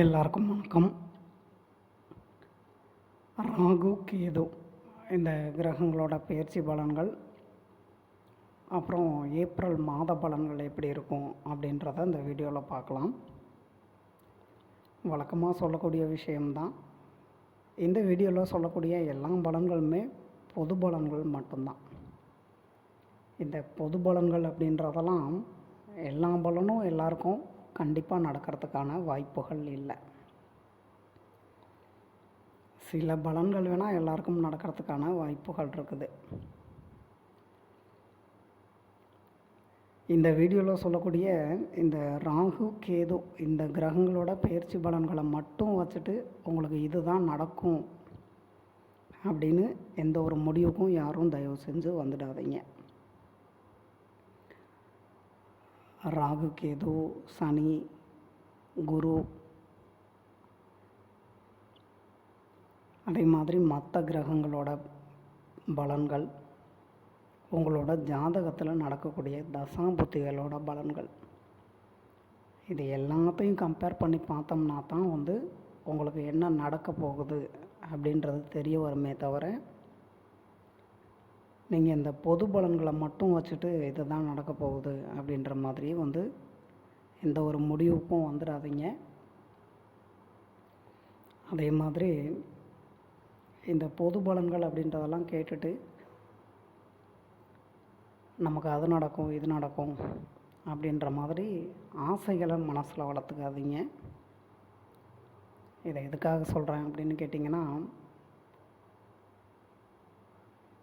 எல்லாருக்கும் வணக்கம். ராகு கேது இந்த கிரகங்களோட பயிற்சி பலன்கள் அப்புறம் ஏப்ரல் மாத பலன்கள் எப்படி இருக்கும் அப்படின்றத இந்த வீடியோவில் பார்க்கலாம். வழக்கமாக சொல்லக்கூடிய விஷயம்தான். இந்த வீடியோவில் சொல்லக்கூடிய எல்லா பலன்களுமே பொது பலன்கள் மட்டும்தான். இந்த பொது பலன்கள் அப்படின்றதெல்லாம் எல்லா பலனும் எல்லாருக்கும் கண்டிப்பாக நடக்கிறதுக்கான வாய்ப்புகள் இல்லை. சில பலன்கள் வேணால் எல்லாருக்கும் நடக்கிறதுக்கான வாய்ப்புகள் இருக்குது. இந்த வீடியோவில் சொல்லக்கூடிய இந்த ராகு கேது இந்த கிரகங்களோட பயிற்சி பலன்களை மட்டும் வச்சுட்டு உங்களுக்கு இதுதான் நடக்கும் அப்படின்னு எந்த ஒரு முடிவுக்கும் யாரும் தயவு செஞ்சு வந்துடாதீங்க. ராகு கேது சனி குரு அதே மாதிரி மற்ற கிரகங்களோட பலன்கள் உங்களோட ஜாதகத்தில் நடக்கக்கூடிய தசாபுத்திகளோட பலன்கள். இது எல்லாத்தையும் கம்பேர் பண்ணி பார்த்தோம்னா தான் வந்து உங்களுக்கு என்ன நடக்க போகுது அப்படின்றது தெரிய வருமே தவிர நீங்கள் இந்த பொது பலன்களை மட்டும் வச்சுட்டு இதுதான் நடக்க போகுது அப்படின்ற மாதிரி வந்து எந்த ஒரு முடிவுக்கும் வந்துடாதீங்க. அதே மாதிரி இந்த பொது பலன்கள் அப்படின்றதெல்லாம் கேட்டுட்டு நமக்கு அது நடக்கும் இது நடக்கும் அப்படின்ற மாதிரி ஆசைகளை மனசில் வளர்த்துக்காதீங்க. இதை எதுக்காக சொல்கிறேன் அப்படின்னு கேட்டிங்கன்னா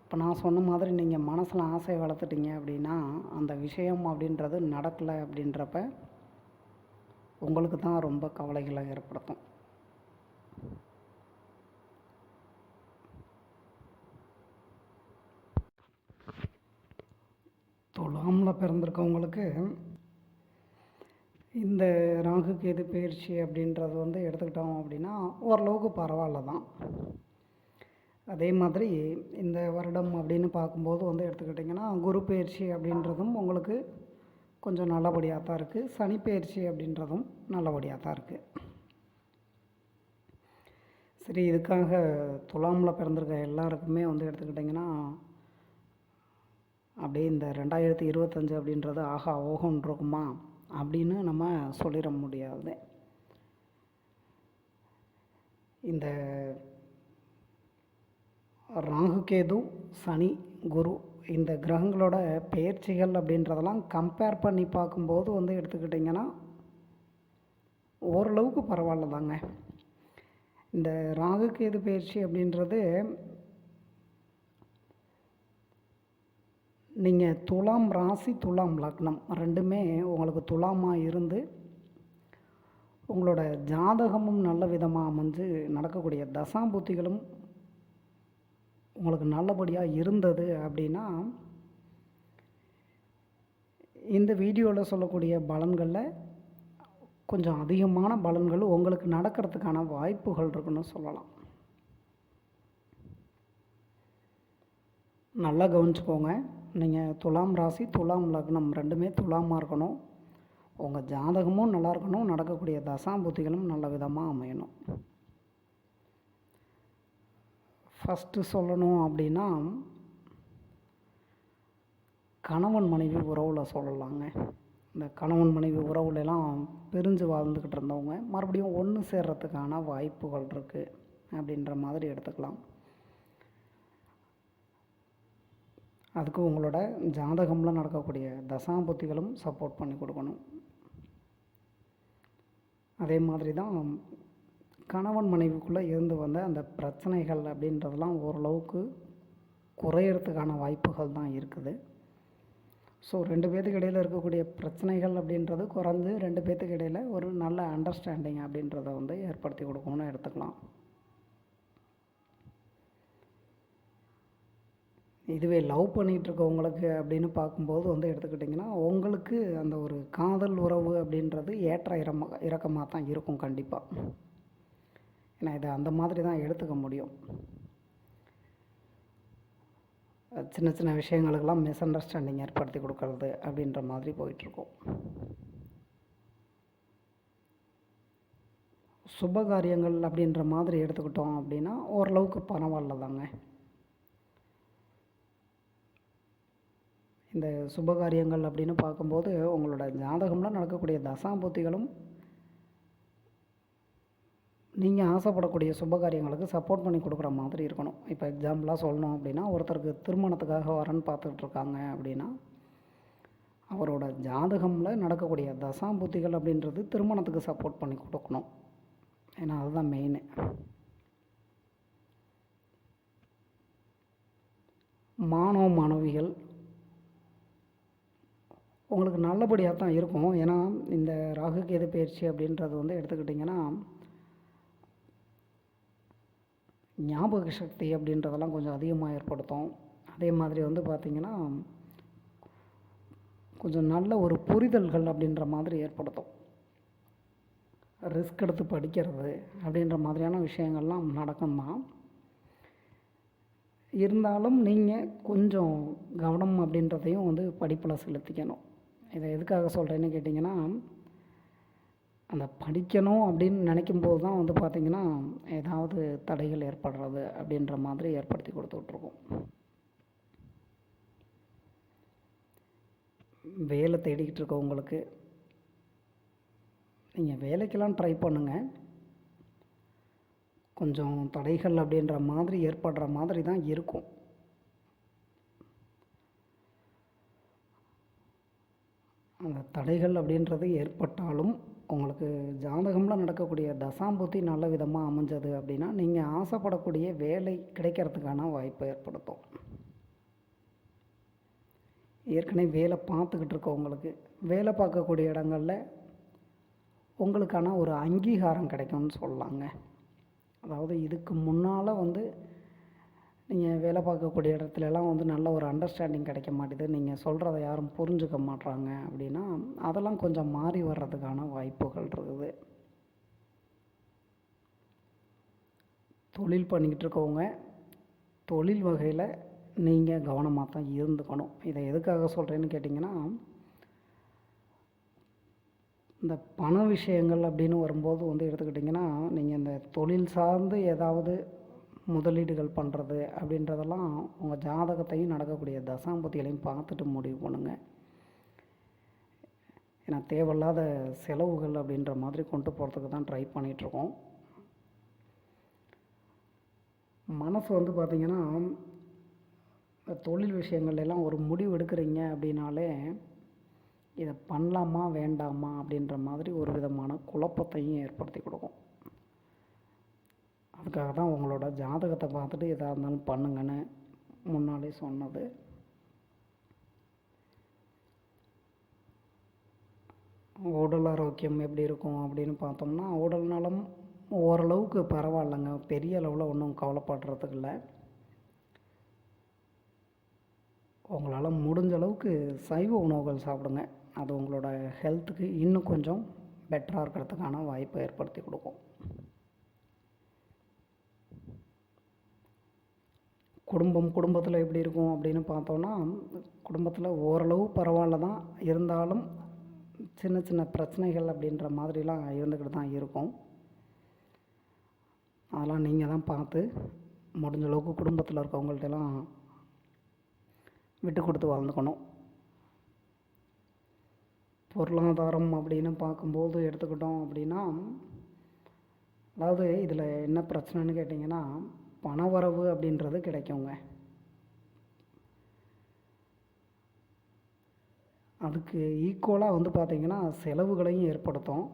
இப்போ நான் சொன்ன மாதிரி நீங்கள் மனசில் ஆசை வளர்த்துட்டீங்க அப்படின்னா அந்த விஷயம் அப்படின்றது நடக்கலை அப்படின்றப்ப உங்களுக்கு தான் ரொம்ப கவலைகளை ஏற்படுத்தும். துலாமில் பிறந்திருக்கவங்களுக்கு இந்த ராகு கேது பயிற்சி அப்படின்றது வந்து எடுத்துக்கிட்டோம் அப்படின்னா ஓரளவுக்கு பரவாயில்ல தான். அதே மாதிரி இந்த வருடம் அப்படின்னு பார்க்கும்போது வந்து எடுத்துக்கிட்டிங்கன்னா குரு பயிற்சி அப்படின்றதும் உங்களுக்கு கொஞ்சம் நல்லபடியாக தான் இருக்குது சனி பயிற்சி அப்படின்றதும் நல்லபடியாக தான் இருக்குது சரி இதுக்காக துலாமில் பிறந்திருக்க எல்லாருக்குமே வந்து எடுத்துக்கிட்டிங்கன்னா அப்படியே இந்த ரெண்டாயிரத்தி இருபத்தஞ்சு அப்படின்றது ஆஹா ஓஹோன்னு இருக்குமா? அப்படின்னு நம்ம சொல்லிட முடியாது. இந்த ராகுகேது சனி குரு இந்த கிரகங்களோட பெயர்ச்சிகள் அப்படின்றதெல்லாம் கம்பேர் பண்ணி பார்க்கும்போது வந்து எடுத்துக்கிட்டிங்கன்னா ஓரளவுக்கு பரவாயில்ல தாங்க இந்த ராகுகேது பயிற்சி அப்படின்றது நீங்கள் துலாம் ராசி துலாம் லக்னம் ரெண்டுமே உங்களுக்கு துலாமாக இருந்து உங்களோட ஜாதகமும் நல்ல விதமாக அமைஞ்சு நடக்கக்கூடிய தசாபூத்திகளும் உங்களுக்கு நல்லபடியாக இருந்தது அப்படின்னா இந்த வீடியோவில் சொல்லக்கூடிய பலன்களில் கொஞ்சம் அதிகமான பலன்கள் உங்களுக்கு நடக்கிறதுக்கான வாய்ப்புகள் இருக்குன்னு சொல்லலாம். நல்லா கவனிச்சுக்கோங்க. நீங்கள் துலாம் ராசி துலாம் லக்னம் ரெண்டுமே துலாமாக இருக்கணும். உங்கள் ஜாதகமும் நல்லா இருக்கணும். நடக்கக்கூடிய தசாபுத்திகளும் நல்ல விதமாக அமையணும். ஃபஸ்ட்டு சொல்லணும் அப்படின்னா கணவன் மனைவி உறவில் சொல்லலாங்க. இந்த கணவன் மனைவி உறவுலலாம் பிரிஞ்சு வாழ்ந்துக்கிட்டு இருந்தவங்க மறுபடியும் ஒன்று சேர்றதுக்கான வாய்ப்புகள் இருக்குது அப்படின்ற மாதிரி எடுத்துக்கலாம். அதுக்கு உங்களோட ஜாதகமில் நடக்கக்கூடிய தசாபுத்திகளும் சப்போர்ட் பண்ணி கொடுக்கணும். அதே மாதிரி தான் கணவன் மனைவிக்குள்ளே இருந்து வந்த அந்த பிரச்சனைகள் அப்படின்றதெல்லாம் ஓரளவுக்கு குறையிறதுக்கான வாய்ப்புகள் தான் இருக்குது. ஸோ ரெண்டு பேர்த்துக்கு இடையில் இருக்கக்கூடிய பிரச்சனைகள் அப்படின்றது குறைஞ்சு ரெண்டு பேர்த்துக்கு இடையில் ஒரு நல்ல அண்டர்ஸ்டாண்டிங் அப்படின்றத வந்து ஏற்படுத்தி கொடுக்கணும்னு எடுத்துக்கலாம். இதுவே லவ் பண்ணிகிட்ருக்கவங்களுக்கு அப்படின்னு பார்க்கும்போது வந்து எடுத்துக்கிட்டிங்கன்னா உங்களுக்கு அந்த ஒரு காதல் உறவு அப்படின்றது ஏற்ற இறம இறக்கமாக தான் இருக்கும் கண்டிப்பாக ஏன்னா இதை அந்த மாதிரி தான் எடுத்துக்க முடியும். சின்ன சின்ன விஷயங்களுக்கெல்லாம் மிஸ் அண்டர்ஸ்டாண்டிங் ஏற்படுத்தி கொடுக்கறது அப்படின்ற மாதிரி போயிட்டுருக்கோம். சுபகாரியங்கள் அப்படின்ற மாதிரி எடுத்துக்கிட்டோம் அப்படின்னா ஓரளவுக்கு பரவாயில்ல தாங்க. இந்த சுபகாரியங்கள் அப்படின்னு பார்க்கும்போது உங்களோட ஜாதகம்லாம் நடக்கக்கூடிய தசாம்பூத்திகளும் நீங்கள் ஆசைப்படக்கூடிய சுபகாரியங்களுக்கு சப்போர்ட் பண்ணி கொடுக்குற மாதிரி இருக்கணும். இப்போ எக்ஸாம்பிளாக சொல்லணும் அப்படின்னா ஒருத்தருக்கு திருமணத்துக்காக வரன் பார்த்துட்ருக்காங்க அப்படின்னா அவரோட ஜாதகமில் நடக்கக்கூடிய தசாம்புத்திகள் அப்படின்றது திருமணத்துக்கு சப்போர்ட் பண்ணி கொடுக்கணும். ஏன்னா அதுதான் மெயின் மாணவ மாணவிகள் உங்களுக்கு நல்லபடியாக தான் இருக்கும். ஏன்னா இந்த ராகு கேது பயிற்சி அப்படின்றது வந்து எடுத்துக்கிட்டிங்கன்னா ஞாபக சக்தி அப்படின்றதெல்லாம் கொஞ்சம் அதிகமாக ஏற்படுத்தும். அதே மாதிரி வந்து பார்த்திங்கன்னா கொஞ்சம் நல்ல ஒரு புரிதல்கள் அப்படின்ற மாதிரி ஏற்படுத்தும். ரிஸ்க் எடுத்து படிக்கிறது அப்படின்ற மாதிரியான விஷயங்கள்லாம் நடக்கும் தான் இருந்தாலும் நீங்கள் கொஞ்சம் கவனம் அப்படின்றதையும் வந்து படிப்பில் செலுத்திக்கணும். இதை எதுக்காக சொல்கிறேன்னு கேட்டிங்கன்னா அந்த படிக்கணும் அப்படின்னு நினைக்கும் போது தான் வந்து பார்த்திங்கன்னா ஏதாவது தடைகள் ஏற்படுறது அப்படின்ற மாதிரி ஏற்படுத்தி கொடுத்துட்ருக்கோம் வேலை தேடிக்கிட்டு இருக்கவங்களுக்கு நீங்கள் வேலைக்கெல்லாம் ட்ரை பண்ணுங்கள் கொஞ்சம் தடைகள் அப்படின்ற மாதிரி ஏற்படுற மாதிரி தான் இருக்கும். அந்த தடைகள் அப்படின்றது ஏற்பட்டாலும் உங்களுக்கு ஜாதகமில் நடக்கக்கூடிய தசாம்புத்தி நல்ல விதமாக அமைஞ்சது அப்படின்னா நீங்கள் ஆசைப்படக்கூடிய வேலை கிடைக்கிறதுக்கான வாய்ப்பை ஏற்படுத்தும். ஏற்கனவே வேலை பார்த்துக்கிட்டு இருக்கவங்களுக்கு வேலை பார்க்கக்கூடிய இடங்களில் உங்களுக்கான ஒரு அங்கீகாரம் கிடைக்கும்னு சொல்லலாங்க. அதாவது இதுக்கு முன்னால் வந்து நீங்கள் வேலை பார்க்கக்கூடிய இடத்துலலாம் வந்து நல்ல ஒரு அண்டர்ஸ்டாண்டிங் கிடைக்க மாட்டேது. நீங்கள் சொல்கிறத யாரும் புரிஞ்சுக்க மாட்றாங்க அப்படின்னா அதெல்லாம் கொஞ்சம் மாறி வர்றதுக்கான வாய்ப்புகள் இருக்குது. தொழில் பண்ணிக்கிட்டு இருக்கவங்க தொழில் வகையில் நீங்கள் கவனமாக தான் இருந்துக்கணும். இதை எதுக்காக சொல்கிறேன்னு கேட்டிங்கன்னா இந்த பண விஷயங்கள் அப்படின்னு வரும்போது வந்து எடுத்துக்கிட்டிங்கன்னா நீங்கள் இந்த தொழில் சார்ந்து ஏதாவது முதலீடுகள் பண்ணுறது அப்படின்றதெல்லாம் உங்கள் ஜாதகத்தையும் நடக்கக்கூடிய தசாம்பத்திகளையும் பார்த்துட்டு முடிவு பண்ணுங்கள் ஏன்னா தேவையில்லாத செலவுகள் அப்படின்ற மாதிரி கொண்டு போகிறதுக்கு தான் ட்ரை பண்ணிகிட்ருக்கோம் மனசு வந்து பார்த்திங்கன்னா தொழில் விஷயங்கள்லாம் ஒரு முடிவு எடுக்கிறீங்க அப்படின்னாலே இதை பண்ணலாமா வேண்டாமா அப்படின்ற மாதிரி ஒரு விதமான குழப்பத்தையும் ஏற்படுத்தி கொடுக்கும். அதுக்காக தான் உங்களோட ஜாதகத்தை பார்த்துட்டு எதாக இருந்தாலும் பண்ணுங்கன்னு முன்னாலே சொன்னது. உடல் ஆரோக்கியம் எப்படி இருக்கும் அப்படின்னு பார்த்தோம்னா உடல் நலம் ஓரளவுக்கு பரவாயில்லைங்க. பெரிய அளவில் ஒன்றும் கவலைப்படுறதுக்கு இல்லை. உங்களால் முடிஞ்ச அளவுக்கு சைவ உணவுகள் சாப்பிடுங்க. அது உங்களோட ஹெல்த்துக்கு இன்னும் கொஞ்சம் பெட்டராக இருக்கிறதுக்கான வாய்ப்பை ஏற்படுத்தி கொடுக்கும். குடும்பம் குடும்பத்தில் எப்படி இருக்கும் அப்படின்னு பார்த்தோன்னா குடும்பத்தில் ஓரளவு பரவாயில்ல தான். இருந்தாலும் சின்ன சின்ன பிரச்சனைகள் அப்படின்ற மாதிரிலாம் இருந்துக்கிட்டு தான் இருக்கும். அதெல்லாம் நீங்கள் தான் பார்த்து முடிஞ்ச அளவுக்கு குடும்பத்தில் இருக்கவங்கள்ட்டெல்லாம் விட்டு கொடுத்து வாழ்ந்துக்கணும். பொருளாதாரம் அப்படின்னு பார்க்கும்போது எடுத்துக்கிட்டோம் அப்படின்னா அதாவது இதில் என்ன பிரச்சனைன்னு கேட்டிங்கன்னா பணவரவு அப்படின்றது கிடைக்குங்க. அதுக்கு ஈக்குவலாக வந்து பார்த்திங்கன்னா செலவுகளையும் ஏற்படுத்தும்.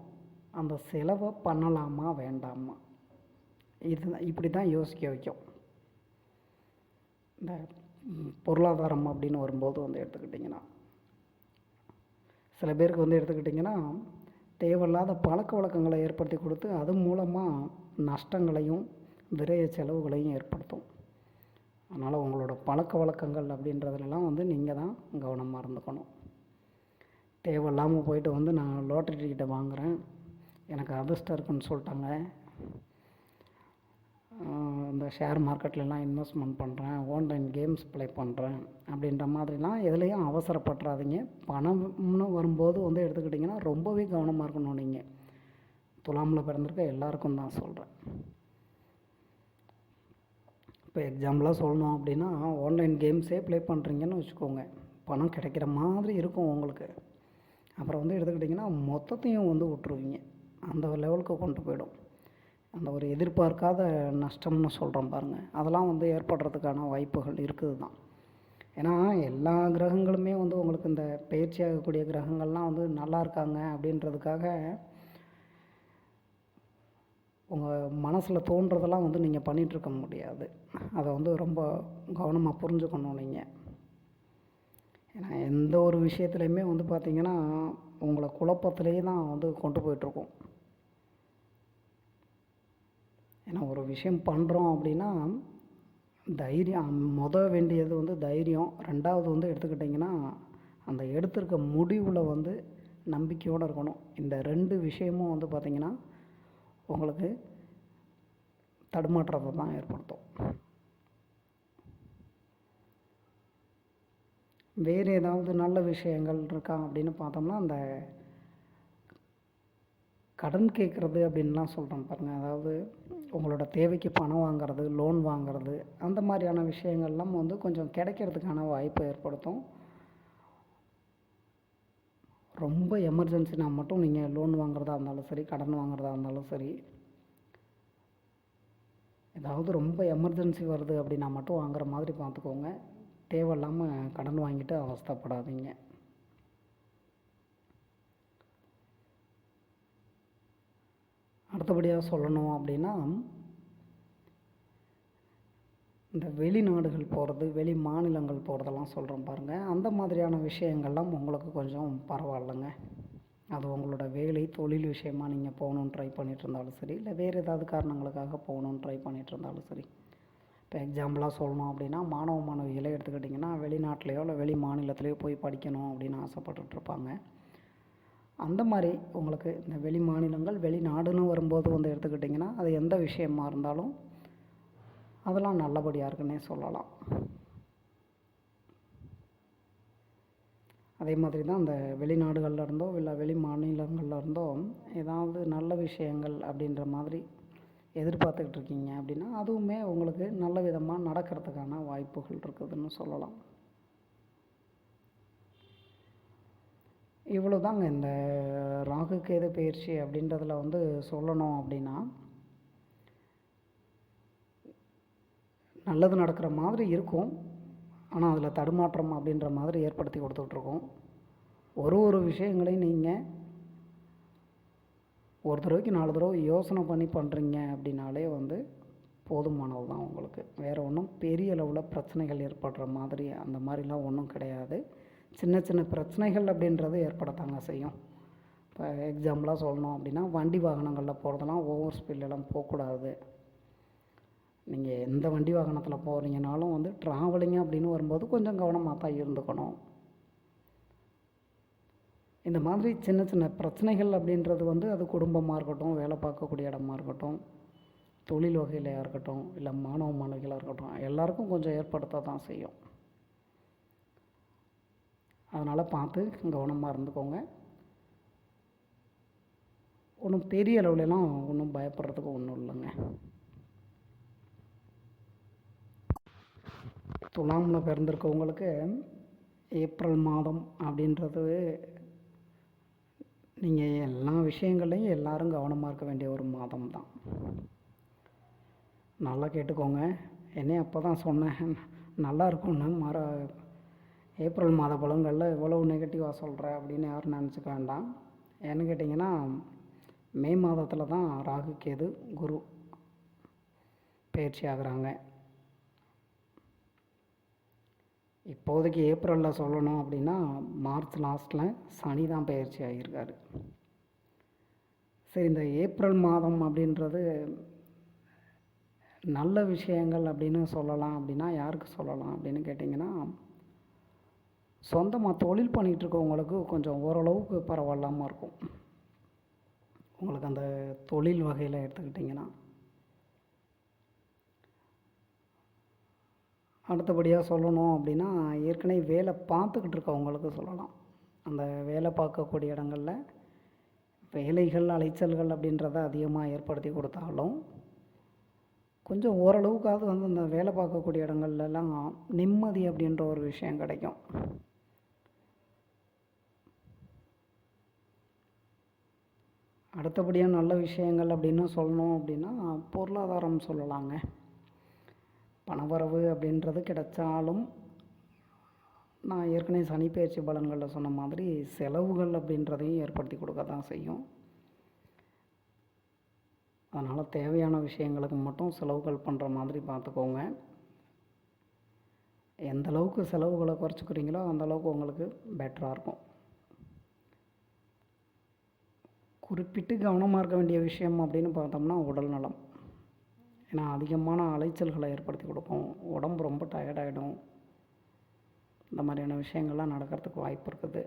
அந்த செலவை பண்ணலாமா வேண்டாமா? இது இப்படி தான் யோசிக்க வைக்கும். இந்த பொருளாதாரம் அப்படின்னு வரும்போது வந்து எடுத்துக்கிட்டிங்கன்னா. சில பேருக்கு வந்து எடுத்துக்கிட்டிங்கன்னா தேவையில்லாத பழக்க வழக்கங்களை ஏற்படுத்தி கொடுத்து அது மூலமாக நஷ்டங்களையும் விரைய செலவுகளையும் ஏற்படுத்தும். அதனால் உங்களோட பழக்க வழக்கங்கள் அப்படின்றதுலலாம் வந்து நீங்கள் தான் கவனமாக இருந்துக்கணும். தேவையில்லாமல் போயிட்டு வந்து நான் லோட்டரி டிக்கெட்டை வாங்குகிறேன் எனக்கு அதிர்ஷ்டம் இருக்குன்னு சொல்லிட்டாங்க. இந்த ஷேர் மார்க்கெட்லலாம் இன்வெஸ்ட்மெண்ட் பண்ணுறேன் ஆன்லைன் கேம்ஸ் ப்ளே பண்ணுறேன் அப்படின்ற மாதிரிலாம் எதுலேயும் அவசரப்பட்டுறாதீங்க. பணம்னு வரும்போது வந்து எடுத்துக்கிட்டிங்கன்னா ரொம்பவே கவனமாக இருக்கணும் நீங்கள் துலாமில் பிறந்திருக்க எல்லாருக்கும் தான் சொல்கிறேன் இப்போ எக்ஸாம்பிளாக சொல்லணும் அப்படின்னா ஆன்லைன் கேம்ஸே ப்ளே பண்ணுறீங்கன்னு வச்சுக்கோங்க. பணம் கிடைக்கிற மாதிரி இருக்கும் உங்களுக்கு. அப்புறம் வந்து எடுத்துக்கிட்டிங்கன்னா மொத்தத்தையும் வந்து விட்ருவீங்க அந்த லெவலுக்கு கொண்டு போயிடும். அந்த ஒரு எதிர்பார்க்காத நஷ்டம்னு சொல்கிறோம் பாருங்கள் அதெல்லாம் வந்து ஏற்படுறதுக்கான வாய்ப்புகள் இருக்குது தான் ஏன்னா எல்லா கிரகங்களுமே வந்து உங்களுக்கு இந்த பயிற்சி ஆகக்கூடிய கிரகங்கள்லாம் வந்து நல்லா இருக்காங்க அப்படின்றதுக்காக உங்கள் மனசில் தோன்றதெல்லாம் வந்து நீங்கள் பண்ணிகிட்ருக்க முடியாது. அதை வந்து ரொம்ப கவனமாக புரிஞ்சுக்கணும் நீங்கள் ஏன்னா எந்த ஒரு விஷயத்துலையுமே வந்து பார்த்திங்கன்னா உங்களை குழப்பத்திலேயே தான் வந்து கொண்டு போயிட்டுருக்கோம். ஏன்னா ஒரு விஷயம் பண்ணுறோம் அப்படின்னா தைரியம் முத வேண்டியது வந்து தைரியம். ரெண்டாவது வந்து எடுத்துக்கிட்டிங்கன்னா அந்த எடுத்திருக்க முடிவில் வந்து நம்பிக்கையோடு இருக்கணும். இந்த ரெண்டு விஷயமும் வந்து பார்த்திங்கன்னா உங்களுக்கு தடுமாற்றத்தை தான் ஏற்படுத்தும். வேறு ஏதாவது நல்ல விஷயங்கள் இருக்கா அப்படின்னு பார்த்தோம்னா அந்த கடன் கேட்குறது அப்படின்லாம் சொல்கிறோம் பாருங்கள் அதாவது உங்களோட தேவைக்கு பணம் வாங்குறது லோன் வாங்குறது அந்த மாதிரியான விஷயங்கள்லாம் வந்து கொஞ்சம் கிடைக்கிறதுக்கான வாய்ப்பை ஏற்படுத்தும். ரொம்ப எமர்ஜென்சினா மட்டும் நீங்கள் லோன் வாங்குறதா இருந்தாலும் சரி கடன் வாங்குறதா இருந்தாலும் சரி ஏதாவது ரொம்ப எமர்ஜென்சி வருது அப்படின்னா மட்டும் வாங்குற மாதிரி பார்த்துக்கோங்க. தேவையில்லாமல் கடன் வாங்கிட்டு அவஸ்தைப்படாதீங்க. அடுத்தபடியாக சொல்லணும் அப்படின்னா இந்த வெளிநாடுகள் போகிறது வெளி மாநிலங்கள் போகிறதெல்லாம் சொல்கிறோம் பாருங்கள் அந்த மாதிரியான விஷயங்கள்லாம் உங்களுக்கு கொஞ்சம் பரவாயில்லைங்க. அது உங்களோட வேலை தொழில் விஷயமாக நீங்கள் போகணுன்னு ட்ரை பண்ணிட்டு இருந்தாலும் சரி இல்லை வேறு ஏதாவது காரணங்களுக்காக போகணுன்னு ட்ரை பண்ணிட்டு இருந்தாலும் சரி. இப்போ எக்ஸாம்பிளாக சொல்லணும் அப்படின்னா மாணவ மாணவிகளை எடுத்துக்கிட்டிங்கன்னா வெளிநாட்டிலையோ இல்லை வெளி மாநிலத்திலையோ போய் படிக்கணும் அப்படின்னு ஆசைப்பட்டுட்ருப்பாங்க. அந்த மாதிரி உங்களுக்கு இந்த வெளி மாநிலங்கள் வெளிநாடுன்னு வரும்போது வந்து எடுத்துக்கிட்டிங்கன்னா அது எந்த விஷயமா இருந்தாலும் அதெல்லாம் நல்லபடியாக இருக்குன்னே சொல்லலாம். அதே மாதிரி தான் அந்த வெளிநாடுகளில் இருந்தோ இல்லை வெளி மாநிலங்களில் இருந்தோ ஏதாவது நல்ல விஷயங்கள் அப்படின்ற மாதிரி எதிர்பார்த்துக்கிட்டு இருக்கீங்க அப்படின்னா அதுவுமே உங்களுக்கு நல்ல விதமாக நடக்கிறதுக்கான வாய்ப்புகள் இருக்குதுன்னு சொல்லலாம். இவ்வளோ தாங்க இந்த ராகு கேது பயிற்சி அப்படின்றதில் வந்து சொல்லணும் அப்படின்னா நல்லது நடக்கிற மாதிரி இருக்கும். ஆனால் அதில் தடுமாற்றம் அப்படின்ற மாதிரி ஏற்படுத்தி கொடுத்துட்ருக்கோம். ஒரு ஒரு விஷயங்களையும் நீங்கள் ஒரு தடவைக்கு நாலு தடவை யோசனை பண்ணி பண்ணுறீங்க அப்படின்னாலே வந்து போதுமானது தான் உங்களுக்கு. வேறு ஒன்றும் பெரிய அளவில் பிரச்சனைகள் ஏற்படுற மாதிரி அந்த மாதிரிலாம் ஒன்றும் கிடையாது. சின்ன சின்ன பிரச்சனைகள் அப்படின்றது ஏற்படத்தாங்க செய்யும். இப்போ எக்ஸாம்பிளாக சொல்லணும் அப்படின்னா வண்டி வாகனங்களில் போகிறதெல்லாம் ஓவர் ஸ்பீட்லலாம் போகக்கூடாது. நீங்கள் எந்த வண்டி வாகனத்தில் போகிறீங்கனாலும் வந்து ட்ராவலிங் அப்படின்னு வரும்போது கொஞ்சம் கவனமாக தான் இருந்துக்கணும். இந்த மாதிரி சின்ன சின்ன பிரச்சனைகள் அப்படின்றது வந்து அது குடும்பமாக இருக்கட்டும் வேலை பார்க்கக்கூடிய இடமா இருக்கட்டும் தொழில் வகையிலையாக இருக்கட்டும் இல்லை மாணவ மாணவிகளாக இருக்கட்டும் எல்லாருக்கும் கொஞ்சம் ஏற்படுத்த தான் செய்யும். அதனால் பார்த்து கவனமாக இருந்துக்கோங்க. ஒன்றும் பெரிய அளவுலலாம் ஒன்றும் பயப்படுறதுக்கு ஒன்றும் இல்லைங்க. துலாமில் பிறந்திருக்கவங்களுக்கு ஏப்ரல் மாதம் அப்படின்றது நீங்கள் எல்லா விஷயங்கள்லையும் எல்லாரும் கவனமாக இருக்க வேண்டிய ஒரு மாதம் தான் நல்லா கேட்டுக்கோங்க. என்னையே அப்போ தான் சொன்னேன். நல்லா இருக்கும்னு மர ஏப்ரல் மாத பலன்களில் இவ்வளவு நெகட்டிவாக சொல்கிற அப்படின்னு யாரும் நினச்சிக்க வேண்டாம். ஏன்னு கேட்டிங்கன்னா மே மாதத்தில் தான் ராகு கேது குரு பயிற்சி ஆகுறாங்க. இப்போதைக்கு ஏப்ரலில் சொல்லணும் அப்படின்னா மார்ச் லாஸ்ட்டில் சனி தான் பயிற்சி ஆகியிருக்காரு. சரி இந்த ஏப்ரல் மாதம் அப்படின்றது நல்ல விஷயங்கள் அப்படின்னு சொல்லலாம் அப்படின்னா யாருக்கு சொல்லலாம் அப்படின்னு கேட்டிங்கன்னா சொந்தமாக தொழில் பண்ணிகிட்டு இருக்கவங்களுக்கு கொஞ்சம் ஓரளவுக்கு பரவாயில்லாமல் இருக்கும். உங்களுக்கு அந்த தொழில் வகையில் எடுத்துக்கிட்டிங்கன்னா அடுத்தபடியாக சொல்லணும் அப்படின்னா ஏற்கனவே வேலை பார்த்துக்கிட்டு இருக்கவங்களுக்கு சொல்லலாம். அந்த வேலை பார்க்கக்கூடிய இடங்களில் வேலைகள் அலைச்சல்கள் அப்படின்றத அதிகமாக ஏற்படுத்தி கொடுத்தாலும் கொஞ்சம் ஓரளவுக்காவது வந்து இந்த வேலை பார்க்கக்கூடிய இடங்கள்லாம் நிம்மதி அப்படின்ற ஒரு விஷயம் கிடைக்கும். அடுத்தபடியாக நல்ல விஷயங்கள் அப்படின்னு சொல்லணும் அப்படின்னா பொருளாதாரம் சொல்லலாங்க. பணவரவு அப்படின்றது கிடைச்சாலும் நான் ஏற்கனவே சனிப்பெயர்ச்சி பலன்களில் சொன்ன மாதிரி செலவுகள் அப்படின்றதையும் ஏற்படுத்தி கொடுக்க தான் செய்யும். அதனால் தேவையான விஷயங்களுக்கு மட்டும் செலவுகள் பண்ணுற மாதிரி பார்த்துக்கோங்க. எந்த அளவுக்கு செலவுகளை குறைச்சிக்கிறீங்களோ அந்த அளவுக்கு உங்களுக்கு பெட்டராக இருக்கும். குறிப்பிட்டு கவனமாக இருக்க வேண்டிய விஷயம் அப்படின்னு பார்த்தோம்னா உடல் நலம். ஏன்னா அதிகமான அலைச்சல்களை ஏற்படுத்தி கொடுக்கும். உடம்பு ரொம்ப டயர்டாகிடும் இந்த மாதிரியான விஷயங்கள்லாம் நடக்கிறதுக்கு வாய்ப்பு இருக்குது.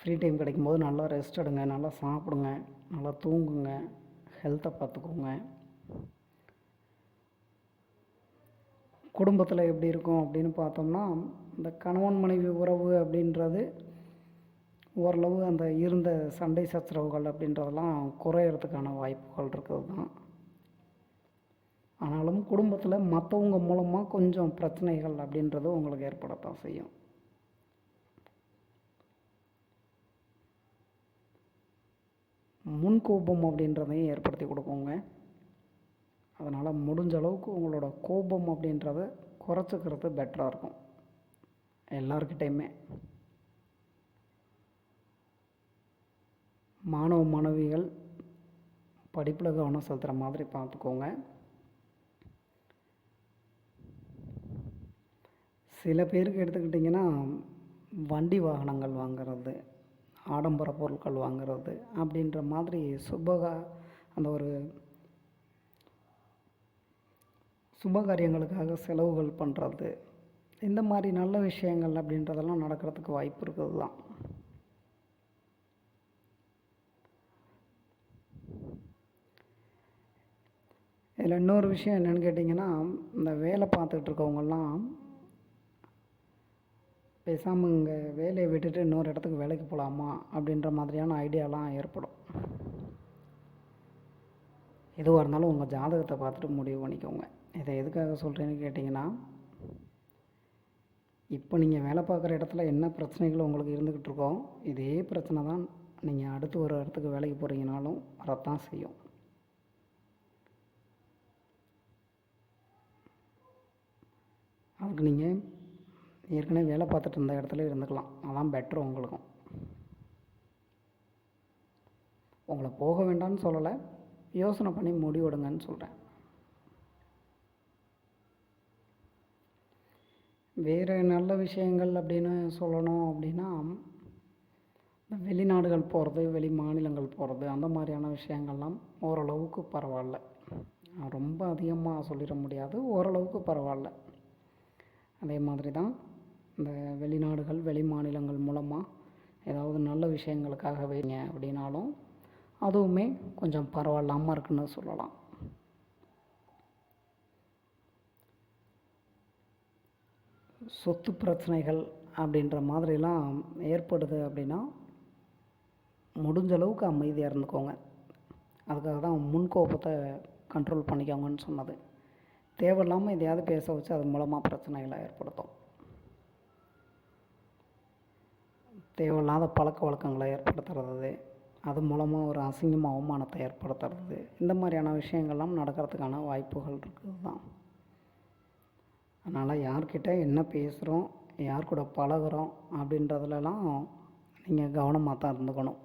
ஃப்ரீ டைம் கிடைக்கும்போது நல்லா ரெஸ்ட் எடுங்க நல்லா சாப்பிடுங்க நல்லா தூங்குங்க ஹெல்த்தை பார்த்துக்கோங்க. குடும்பத்தில் எப்படி இருக்கும் அப்படின்னு பார்த்தோம்னா இந்த கணவன் மனைவி உறவு அப்படின்றது ஓரளவு அந்த இருந்த சண்டை சச்சரவுகள் அப்படின்றதெல்லாம் குறையிறதுக்கான வாய்ப்புகள் இருக்கிறது தான். ஆனாலும் குடும்பத்தில் மற்றவங்க மூலமாக கொஞ்சம் பிரச்சனைகள் அப்படின்றது உங்களுக்கு ஏற்படத்தான் செய்யும். முன்கோபம் அப்படின்றதையும் ஏற்படுத்தி கொடுக்குங்க. அதனால் முடிஞ்ச அளவுக்கு உங்களோட கோபம் அப்படின்றத குறைச்சிக்கிறது பெட்டராக இருக்கும். எல்லார்கிட்டேயுமே. மாணவ மாணவிகள் படிப்பில் கவனம் செலுத்துகிற மாதிரி பார்த்துக்கோங்க. சில பேருக்கு எடுத்துக்கிட்டிங்கன்னா வண்டி வாகனங்கள் வாங்குறது ஆடம்பர பொருட்கள் வாங்குறது அப்படின்ற மாதிரி சுபகா அந்த ஒரு சுப காரியங்களுக்காக செலவுகள் பண்ணுறது இந்த மாதிரி நல்ல விஷயங்கள் அப்படின்றதெல்லாம் நடக்கிறதுக்கு வாய்ப்பு இருக்கிறது தான். இதில் இன்னொரு விஷயம் என்னென்னு கேட்டிங்கன்னா இந்த வேலை பார்த்துட்டு இருக்கவங்கெல்லாம் பேசாமல் இங்கே வேலையை விட்டுட்டு இன்னொரு இடத்துக்கு வேலைக்கு போகலாமா அப்படின்ற மாதிரியான ஐடியாலாம் ஏற்படும். எதுவாக இருந்தாலும் உங்கள் ஜாதகத்தை பார்த்துட்டு முடிவு பண்ணிக்கோங்க. இதை எதுக்காக சொல்கிறேன்னு கேட்டிங்கன்னா இப்போ நீங்கள் வேலை பார்க்குற இடத்துல என்ன பிரச்சனைகள் உங்களுக்கு இருந்துக்கிட்டு இருக்கோ இதே பிரச்சனை தான் நீங்கள் அடுத்து ஒரு இடத்துக்கு வேலைக்கு போகிறீங்கனாலும் வரத்தான் செய்யும். அதுக்கு நீங்கள் ஏற்கனவே வேலை பார்த்துட்டு இருந்த இடத்துல இருந்துக்கலாம். அதான் பெட்ரு உங்களுக்கும். உங்களை போக வேண்டாம்னு சொல்லலை. யோசனை பண்ணி முடிவெடுங்கன்னு சொல்கிறேன் வேறு நல்ல விஷயங்கள் அப்படின்னு சொல்லணும் அப்படின்னா இந்த வெளிநாடுகள் போகிறது வெளி மாநிலங்கள் போகிறது அந்த மாதிரியான விஷயங்கள்லாம் ஓரளவுக்கு பரவாயில்ல. ரொம்ப அதிகமாக சொல்லிட முடியாது. ஓரளவுக்கு பரவாயில்ல. அதே மாதிரி தான் இந்த வெளிநாடுகள் வெளி மாநிலங்கள் மூலமாக ஏதாவது நல்ல விஷயங்களுக்காக வைங்க அப்படின்னாலும் அதுவுமே கொஞ்சம் பரவாயில்லாமல் இருக்குன்னு சொல்லலாம். சொத்து பிரச்சனைகள் அப்படின்ற மாதிரிலாம் ஏற்படுது அப்படின்னா முடிஞ்ச அளவுக்கு அமைதியாக இருந்துக்கோங்க. அதுக்காக தான் முன்கோபத்தை கண்ட்ரோல் பண்ணிக்கோங்கன்னு சொன்னது. தேவையில்லாமல் எதையாவது பேச வச்சு அது மூலமாக பிரச்சனைகளை ஏற்படுத்தும். தேவையில்லாத பழக்க வழக்கங்களை ஏற்படுத்துறது அது மூலமாக ஒரு அசிங்கம் அவமானத்தை ஏற்படுத்துறது. இந்த மாதிரியான விஷயங்கள்லாம் நடக்கிறதுக்கான வாய்ப்புகள் இருக்குது தான் அதனால் யார்கிட்ட என்ன பேசுகிறோம் யார் கூட பழகுறோம் அப்படின்றதுலலாம் நீங்கள் கவனமாக தான் இருந்துக்கணும்.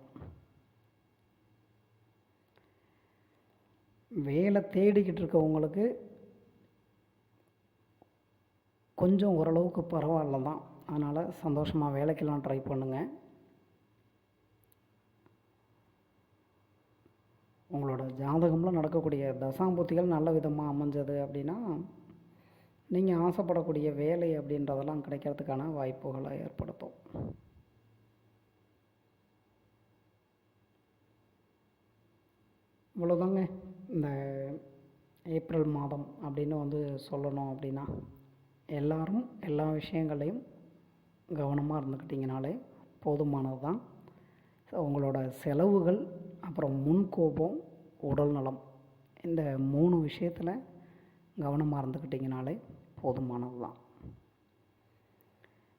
வேலை தேடிக்கிட்டு இருக்கவங்களுக்கு கொஞ்சம் ஓரளவுக்கு பரவாயில்ல தான். அதனால் சந்தோஷமாக வேலைக்கெல்லாம் ட்ரை பண்ணுங்கள் உங்களோட ஜாதகமில் நடக்கக்கூடிய தசாம்பூத்திகள் நல்ல விதமாக அமைஞ்சது அப்படின்னா நீங்கள் ஆசைப்படக்கூடிய வேலை அப்படின்றதெல்லாம் கிடைக்கிறதுக்கான வாய்ப்புகளை ஏற்படுத்தும். இவ்வளோதாங்க இந்த ஏப்ரல் மாதம் அப்படின்னு வந்து சொல்லணும் அப்படின்னா. எல்லாரும் எல்லா விஷயங்களையும் கவனமாக இருந்துக்கிட்டிங்கனாலே போதுமானது தான் உங்களோட செலவுகள் அப்புறம் முன்கோபம் உடல் நலம் இந்த மூணு விஷயத்தில் கவனமாக இருந்துக்கிட்டிங்கனாலே போதுமானது தான்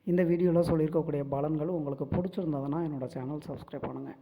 இந்த வீடியோவில் சொல்லியிருக்கக்கூடிய பலன்கள் உங்களுக்கு பிடிச்சிருந்ததுன்னா என்னோடய சேனல் சப்ஸ்கிரைப் பண்ணுங்கள்